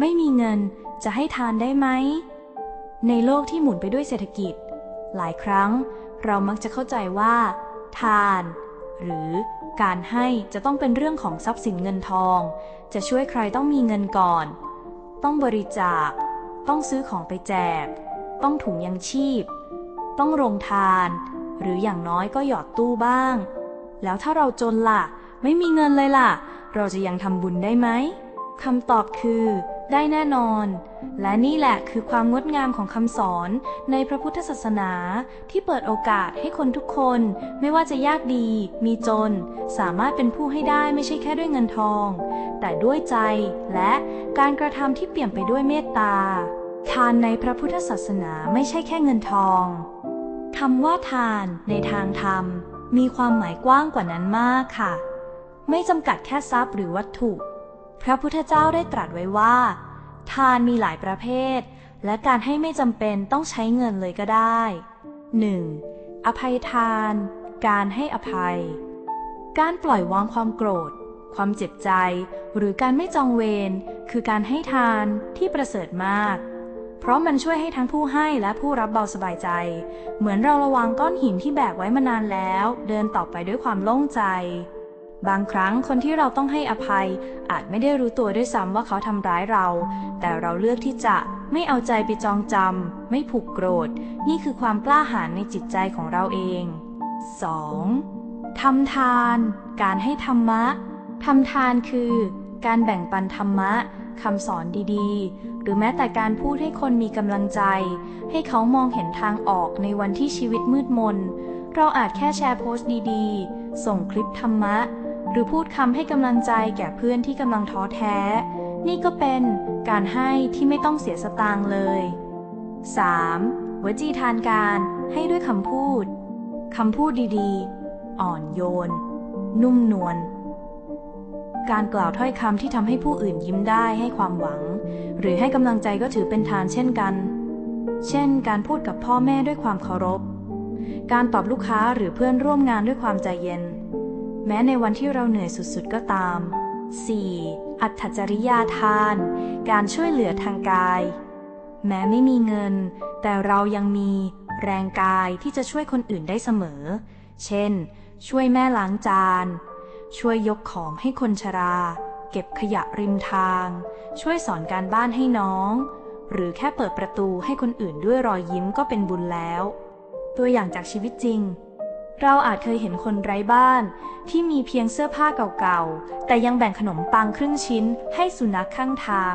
ไม่มีเงินจะให้ทานได้ไหม ในโลกที่หมุนไปด้วยเศรษฐกิจ หลายครั้งเรามักจะเข้าใจว่า ทาน หรือการให้จะต้องเป็นเรื่องของทรัพย์สินเงินทอง จะช่วยใครต้องมีเงินก่อน ต้องบริจาค ต้องซื้อของไปแจก ต้องถุงยังชีพ ต้องโรงทาน หรืออย่างน้อยก็หยอดตู้บ้าง แล้วถ้าเราจนล่ะ ไม่มีเงินเลยล่ะ เราจะยังทำบุญได้ไหมคำตอบคือ ได้แน่นอน และนี่แหละคือความงดงามของคำสอนในพระพุทธศาสนาที่เปิดโอกาสให้คนทุกคน ไม่ว่าจะยากดี มีจน สามารถเป็นผู้ให้ได้ไม่ใช่แค่ด้วยเงินทอง แต่ด้วยใจและการกระทำที่เปี่ยมไปด้วยเมตตา ทานในพระพุทธศาสนาไม่ใช่แค่เงินทองคำว่าทานในทางธรรม มีความหมายกว้างกว่านั้นมากค่ะ ไม่จำกัดแค่ทรัพย์หรือวัตถุ พระพุทธเจ้าได้ตรัสไว้ว่าานมีหลายประเภท และการให้ไม่จำเป็นต้องใช้เงินเลยก็ได้ 1. อภัยทาน การให้อภัย การปล่อยวางความโกรธ ความเจ็บใจ หรือการไม่จองเวรคือการให้ทานที่ประเสริฐมาก เพราะมันช่วยให้ทั้งผู้ให้และผู้รับเบาสบายใจ เหมือนเราระวังก้อนหินที่แบกไว้มานานแล้ว เดินต่อไปด้วยความโล่งใจ บางครั้งคนที่เราต้องให้อภัย อาจไม่ได้รู้ตัวด้วยซ้ำว่าเขาทำร้ายเรา แต่เราเลือกที่จะไม่เอาใจไปจองจำไม่ผูกโกรธ นี่คือความกล้าหาญในจิตใจของเราเอง 2. ทำทาน การให้ธรรมะทำทานคือ การแบ่งปันธรรมะคำสอนดีๆ หรือแม้แต่การพูดให้คนมีกำลังใจ ให้เขามองเห็นทางออกในวันที่ชีวิตมืดมน เราอาจแค่แชร์โพสต์ดีๆ ส่งคลิปธรรมะ หรือพูดคำให้กำลังใจแก่เพื่อนที่กำลังท้อแท้ นี่ก็เป็นการให้ที่ไม่ต้องเสียสตางค์เลย 3. วจีทานการให้ด้วยคำพูดคำพูดดีๆ อ่อนโยน นุ่มนวลการกล่าวถ้อยคำที่ทำให้ผู้อื่นยิ้มได้ให้ความหวัง หรือให้กำลังใจก็ถือเป็นทานเช่นกัน เช่น การพูดกับพ่อแม่ด้วยความเคารพ การตอบลูกค้าหรือเพื่อนร่วมงานด้วยความใจเย็น แม้ในวันที่เราเหนื่อยสุดๆก็ตาม 4. อัตถจริยาทาน การช่วยเหลือทางกาย แม้ไม่มีเงิน แต่เรายังมีแรงกายที่จะช่วยคนอื่นได้เสมอ เช่น ช่วยแม่ล้างจาน ช่วยยกของให้คนชรา เก็บขยะริมทาง ช่วยสอนการบ้านให้น้อง หรือแค่เปิดประตูให้คนอื่นด้วยรอยยิ้มก็เป็นบุญแล้ว ตัวอย่างจากชีวิตจริง เราอาจเคยเห็นคนไร้บ้านที่มีเพียงเสื้อผ้าเก่าๆ แต่ยังแบ่งขนมปังครึ่งชิ้นให้สุนัขข้างทาง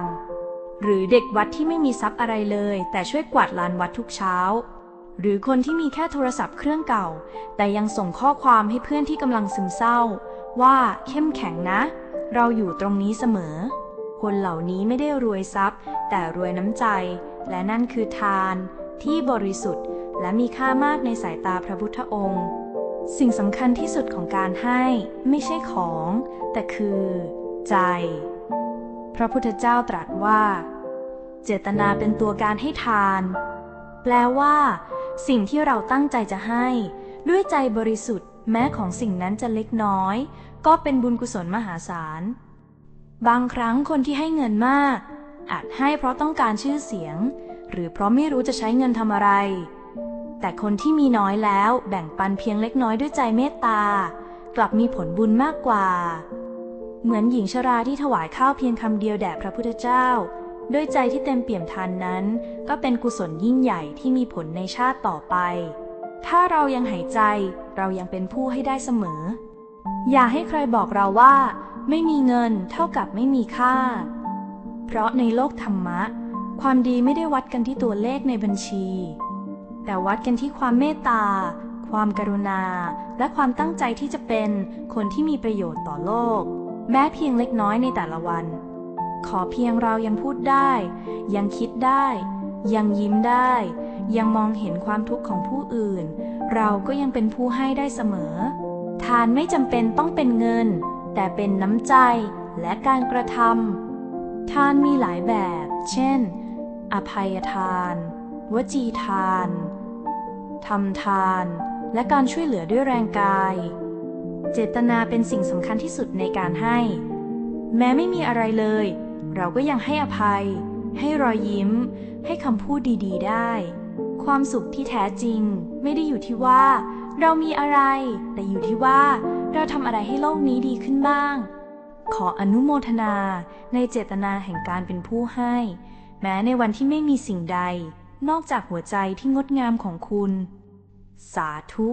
หรือเด็กวัดที่ไม่มีทรัพย์อะไรเลย แต่ช่วยกวาดลานวัดทุกเช้า หรือคนที่มีแค่โทรศัพท์เครื่องเก่า แต่ยังส่งข้อความให้เพื่อนที่กำลังซึมเศร้า ว่าเข้มแข็งนะ เราอยู่ตรงนี้เสมอ คนเหล่านี้ไม่ได้รวยทรัพย์ แต่รวยน้ำใจ และนั่นคือทาน ที่บริสุทธิ์ และมีค่ามากในสายตาพระพุทธองค์ สิ่งสำคัญที่สุดของการให้ไม่ใช่ของ แต่คือ ใจ พระพุทธเจ้าตรัสว่า เจตนาเป็นตัวการให้ทาน แปลว่า สิ่งที่เราตั้งใจจะให้ ด้วยใจบริสุทธิ์ แม้ของสิ่งนั้นจะเล็กน้อย ก็เป็นบุญกุศลมหาศาล บางครั้งคนที่ให้เงินมาก อาจให้เพราะต้องการชื่อเสียง หรือเพราะไม่รู้จะใช้เงินทำอะไร แต่คนที่มีน้อยแล้วแบ่งปันเพียงเล็กน้อยด้วยใจเมตตา กลับมีผลบุญมากกว่า เหมือนหญิงชราที่ถวายข้าวเพียงคำเดียวแด่พระพุทธเจ้า ด้วยใจที่เต็มเปี่ยมทานนั้น ก็เป็นกุศลยิ่งใหญ่ที่มีผลในชาติต่อไป ถ้าเรายังหายใจเรายังเป็นผู้ให้ได้เสมอ อย่าให้ใครบอกเราว่า ไม่มีเงินเท่ากับไม่มีค่า เพราะในโลกธรรมะ ความดีไม่ได้วัดกันที่ตัวเลขในบัญชี แต่วัดกันที่ความเมตตา ความกรุณา และความตั้งใจที่จะเป็นคนที่มีประโยชน์ต่อโลก แม้เพียงเล็กน้อยในแต่ละวัน ขอเพียงเรายังพูดได้ ยังคิดได้ ยังยิ้มได้ ยังมองเห็นความทุกข์ของผู้อื่น เราก็ยังเป็นผู้ให้ได้เสมอ ทานไม่จำเป็นต้องเป็นเงิน แต่เป็นน้ำใจและการกระทำทานมีหลายแบบ เช่น อภัยทาน วจีทาน ทำทาน และการช่วยเหลือด้วยแรงกาย เจตนาเป็นสิ่งสำคัญที่สุดในการให้ แม้ไม่มีอะไรเลย เราก็ยังให้อภัย ให้รอยยิ้ม ให้คำพูดดีๆ ได้ ความสุขที่แท้จริง ไม่ได้อยู่ที่ว่า เรามีอะไร แต่อยู่ที่ว่า เราทำอะไรให้โลกนี้ดีขึ้นบ้าง ขออนุโมทนาในเจตนาแห่งการเป็นผู้ให้ แม้ในวันที่ไม่มีสิ่งใด นอกจากหัวใจที่งดงามของคุณ สาธุ